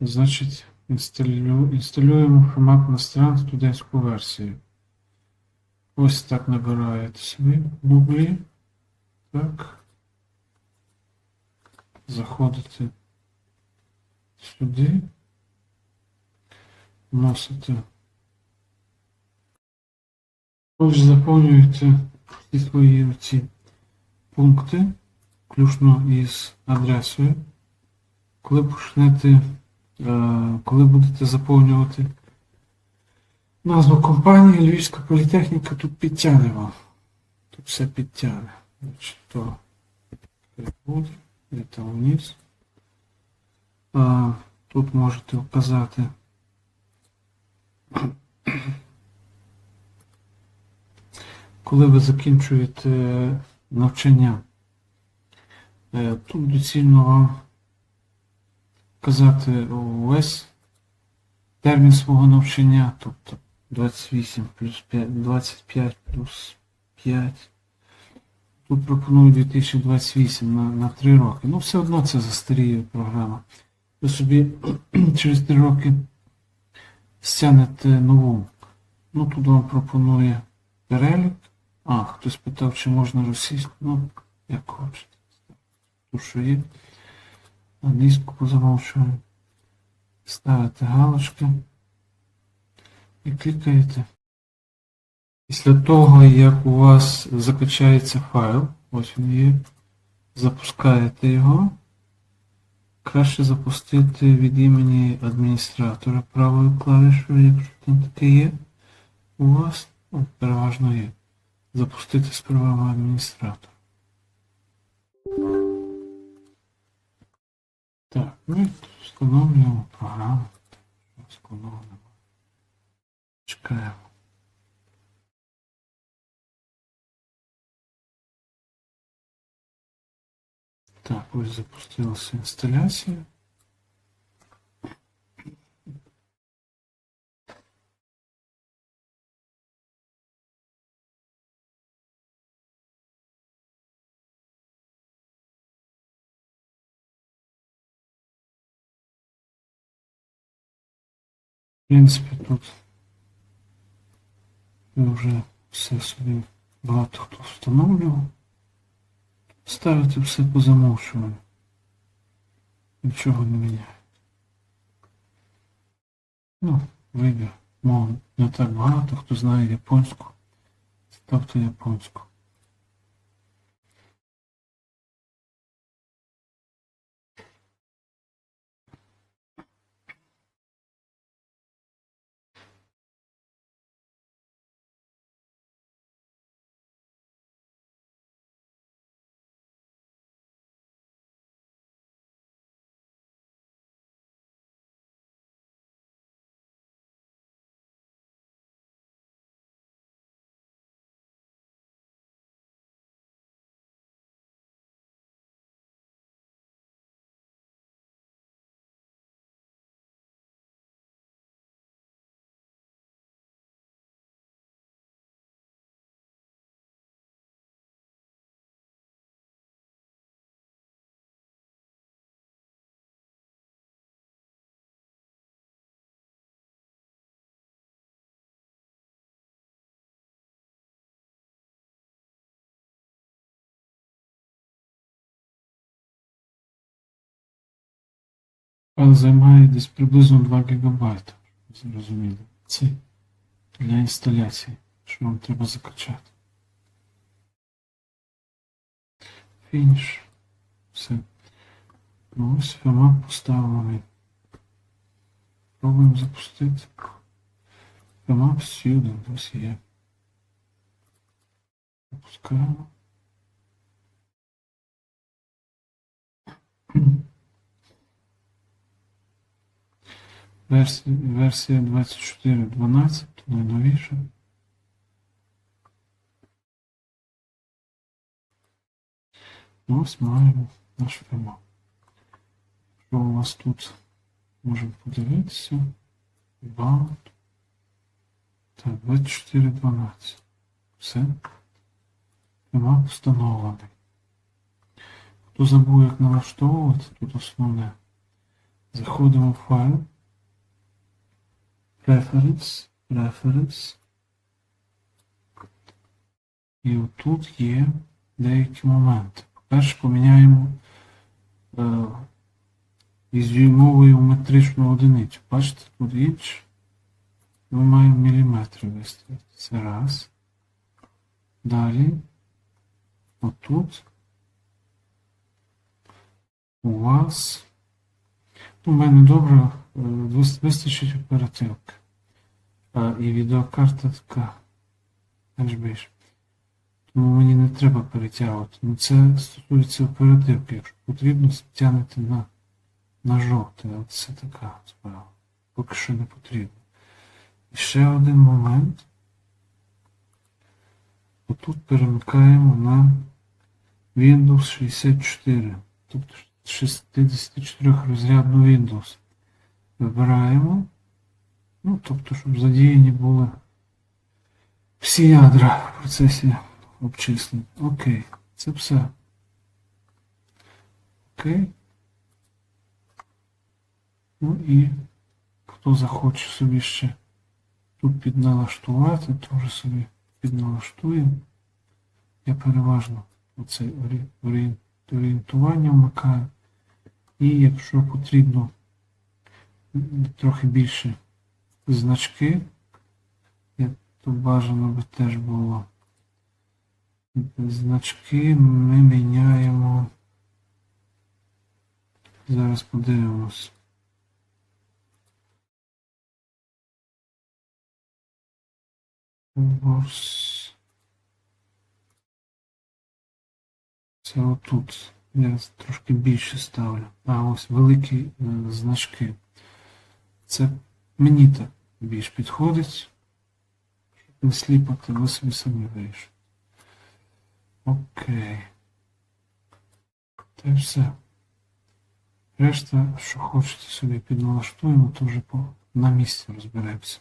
Значить, інсталю... інсталюємо формат на стран студентську версію. Ось так набираєте собі Google. Так. Заходите сюди. Вносите. Ось заповнюєте всі свої ці пункти, включно із адресою. Коли почнете, коли будете заповнювати назву компанії Львівська політехніка, тут підтягне вам. Тут все підтягне. Значить, то буде, де там вниз. А, тут можете вказати коли ви закінчуєте навчання, е, тут доцільно вам вказати увесь термін свого навчання, тобто 28 плюс 5, 25 плюс 5. Тут пропоную 2028 на, на 3 роки. Ну, все одно це застаріє програма. Ви собі через 3 роки стягнете нову. Ну, тут вам пропонує перелік. А, хтось питав, чи можна російську. Ну, як хочете. Тут що є. Англійську по замовчуванню. Ставите галочки і клікаєте. Після того, як у вас закачається файл, ось він є, запускаєте його. Краще запустити від імені адміністратора правою клавішою, якщо там таке є у вас, ну, переважно є. Запустити з правами адміністратора. Так, ну і встановлюємо програму. Встановлюємо. Чекаємо. Так, ось запустилася інсталяція. Принципі, тут ми вже все собі багато хто встановлював. Ставити все по замовчуванню. Нічого не міняє. Ну, вибір. Мов не так багато, хто знає японську. Ставте японську. Файл займає десь приблизно 2 ГБ. Зрозуміло. Це для інсталяції, що вам треба закачати. Фініш. Все. Ну ось формат поставлений. Пробуємо запустити. Формат Student ось є. Запускаємо. Версія, версія 24.12, найновіша. Ну, ось маємо наш формат. Що у вас тут можемо подивитися? About. Так, 24.12. Все. Формат встановлений. Хто забув, як налаштовувати, тут основне. Заходимо в файл. Preference, Preference. І отут є деякі моменти. По-перше, поміняємо е, із мовою в метричну одиницю. Бачите, тут інч. Ми маємо міліметри виставити. Це раз. Далі. Отут. У вас. У мене добре е, вистачить оперативки. А, і відеокарта така. аж. Тому мені не треба перетягувати. Ну це стосується оперативки. Якщо потрібно, тягнете на, на жовте. От це така справа. Поки що не потрібно. І ще один момент. Отут перемикаємо на Windows 64. Тобто 64 розрядну Windows. Вибираємо. Ну, тобто, щоб задіяні були всі ядра в процесі обчислень. Окей. Це все. Окей. Ну і хто захоче собі ще тут підналаштувати, вже собі підналаштуємо. Я переважно оце орі- орі- орієнтування вмикаю. І якщо потрібно трохи більше значки, я то бажано би теж було. Значки ми міняємо. Зараз подивимось. Ось. Це отут. Я трошки більше ставлю. А ось великі е, значки. Це мені так більш підходить. Щоб не сліпати, ви собі самі вирішите. Окей. Та й все. Решта, що хочете собі підналаштуємо, то вже на місці розберемося.